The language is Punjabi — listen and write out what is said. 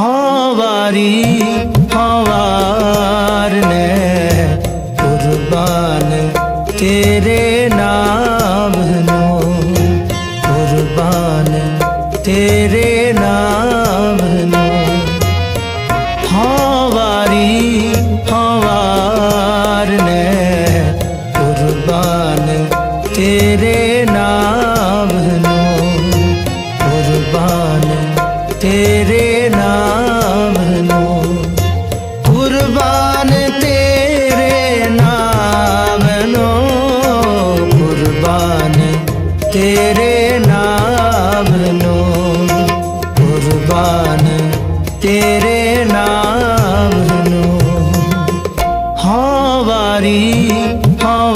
ਹਵਾਰੀ ਹਵਾਰ ਨੇ ਕੁਰਬਾਨ ਤੇਰੇ ਨਾਮ ਨੂੰ, ਕੁਰਬਾਨ ਤੇਰੇ ਨਾਮ ਨੂੰ। ਹਵਾਰੀ ਹਵਾਰ ਨੇ ਕੁਰਬਾਨ ਤੇਰੇ ਨਾਮ ਨੂੰ, ਕੁਰਬਾਨ ਤੇਰੇ ਤੇਰੇ ਨਾਮ ਨੂੰ ਕੁਰਬਾਨ ਤੇਰੇ ਨਾਮ ਨੂੰ। ਹਾਂ ਵਾਰੀ ਹਾਂ